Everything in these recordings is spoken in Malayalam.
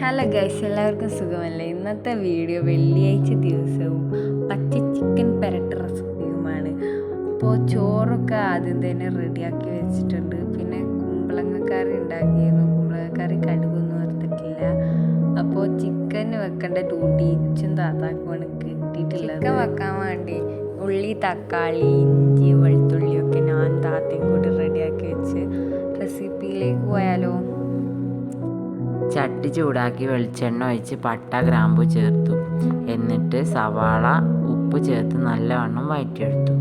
ഹലോ ഗൈസ് എല്ലാവർക്കും സുഖമല്ലേ? ഇന്നത്തെ വീഡിയോ വെള്ളിയാഴ്ച ദിവസവും പച്ച ചിക്കൻ പെരട്ട റെസിപ്പിയുമാണ് അപ്പോൾ ചോറൊക്കെ ആദ്യം തന്നെ റെഡിയാക്കി വെച്ചിട്ടുണ്ട്. പിന്നെ കുമ്പളങ്ങക്കറി ഉണ്ടാക്കിയിരുന്നു. കുമ്പളങ്ങക്കറി കടുകൊന്നും വറുത്തിട്ടില്ല. അപ്പോൾ ചിക്കൻ വെക്കേണ്ട ഡ്യൂട്ടി ഇച്ചും താത്താക്കുമാണ് കിട്ടിയിട്ടുള്ളത്. ചിക്കൻ വെക്കാൻ വേണ്ടി ഉള്ളി തക്കാളി ഇഞ്ചി വെളുത്തുള്ളിയൊക്കെ ഞാൻ താത്തയും കൂടി ചട്ടി ചൂടാക്കി വെളിച്ചെണ്ണ ഒഴിച്ച് പട്ട ഗ്രാമ്പു ചേർത്തു. എന്നിട്ട് സവാള ഉപ്പ് ചേർത്ത് നല്ലവണ്ണം വഴറ്റിയെടുത്തു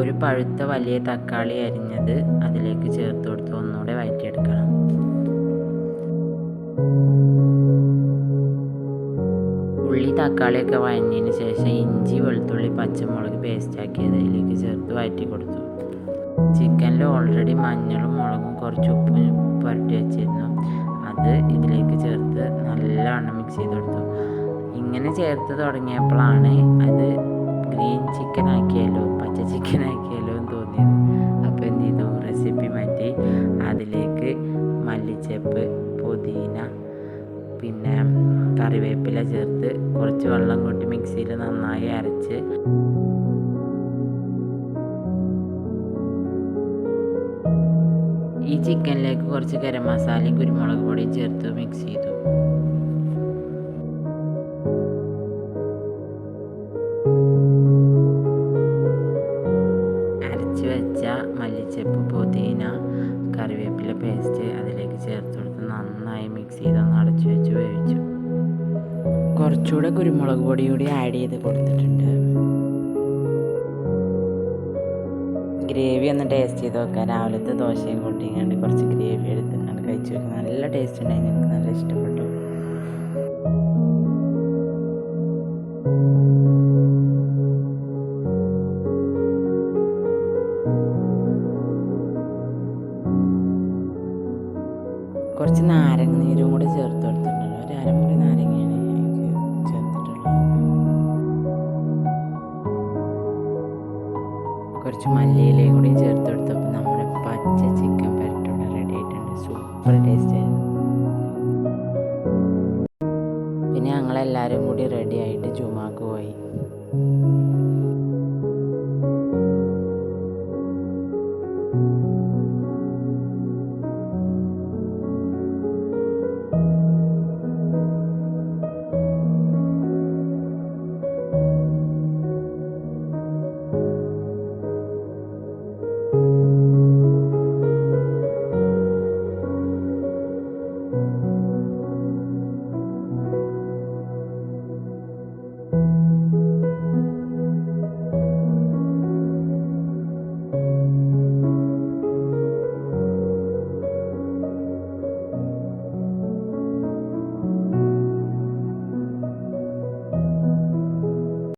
ഒരു പഴുത്ത വലിയ തക്കാളി അരിഞ്ഞത് അതിലേക്ക് ചേർത്ത് കൊടുത്ത് ഒന്നുകൂടെ വഴറ്റിയെടുക്കണം ഉള്ളി തക്കാളിയൊക്കെ വഴഞ്ഞതിന് ശേഷം ഇഞ്ചി വെളുത്തുള്ളി പച്ചമുളക് പേസ്റ്റ് ആക്കിയത് അതിലേക്ക് ചേർത്ത് വഴറ്റി കൊടുത്തു. ചിക്കനിൽ ഓൾറെഡി മഞ്ഞളും മുളകും കുറച്ച് ഉപ്പും പുരട്ടി വെച്ചിരുന്നു. അത് ഇതിലേക്ക് ചേർത്ത് നല്ലവണ്ണം മിക്സ് ചെയ്ത് കൊടുത്തു. ഇങ്ങനെ ചേർത്ത് തുടങ്ങിയപ്പോഴാണ് അത് ഗ്രീൻ ചിക്കൻ ആക്കിയാലോ പച്ച ചിക്കൻ ആക്കിയാലോ എന്ന് തോന്നിയത്. അപ്പോൾ എന്ത് ചെയ്തു? റെസിപ്പി മാറ്റി അതിലേക്ക് മല്ലിച്ചപ്പ് പുതിന പിന്നെ കറിവേപ്പില ചേർത്ത് കുറച്ച് വെള്ളം കൂട്ടി മിക്സിയിൽ നന്നായി അരച്ച് ഈ ചിക്കനിലേക്ക് കുറച്ച് ഗരം മസാലയും കുരുമുളക് പൊടിയും ചേർത്ത് മിക്സ് ചെയ്തു. കുറച്ചുകൂടെ കുരുമുളക് പൊടി കൂടി ആഡ് ചെയ്ത് കൊടുത്തിട്ടുണ്ട്. ഗ്രേവി ഒന്ന് ടേസ്റ്റ് ചെയ്ത് നോക്കാം. രാവിലത്തെ ദോശയും കൂട്ടിങ്ങാണ്ട് കുറച്ച് ഗ്രേവി എടുത്തിട്ടാണ് കഴിച്ചു നോക്കുന്നത് നല്ല ടേസ്റ്റ് ഉണ്ടായി. എനിക്ക് നല്ല ഇഷ്ടപ്പെട്ടു. കുറച്ച് നാരങ്ങ നീരും കൂടി ചേർത്ത് കൊടുത്തിട്ടുണ്ട്. കുറച്ച് മല്ലിയിലയും കൂടി ചേർത്ത് കൊടുത്തപ്പോൾ നമ്മുടെ പച്ച ചിക്കൻ പരട്ടോടെ റെഡി ആയിട്ടുണ്ട്. സൂപ്പർ ടേസ്റ്റ് ആയിരുന്നു. പിന്നെ ഞങ്ങളെല്ലാവരും കൂടി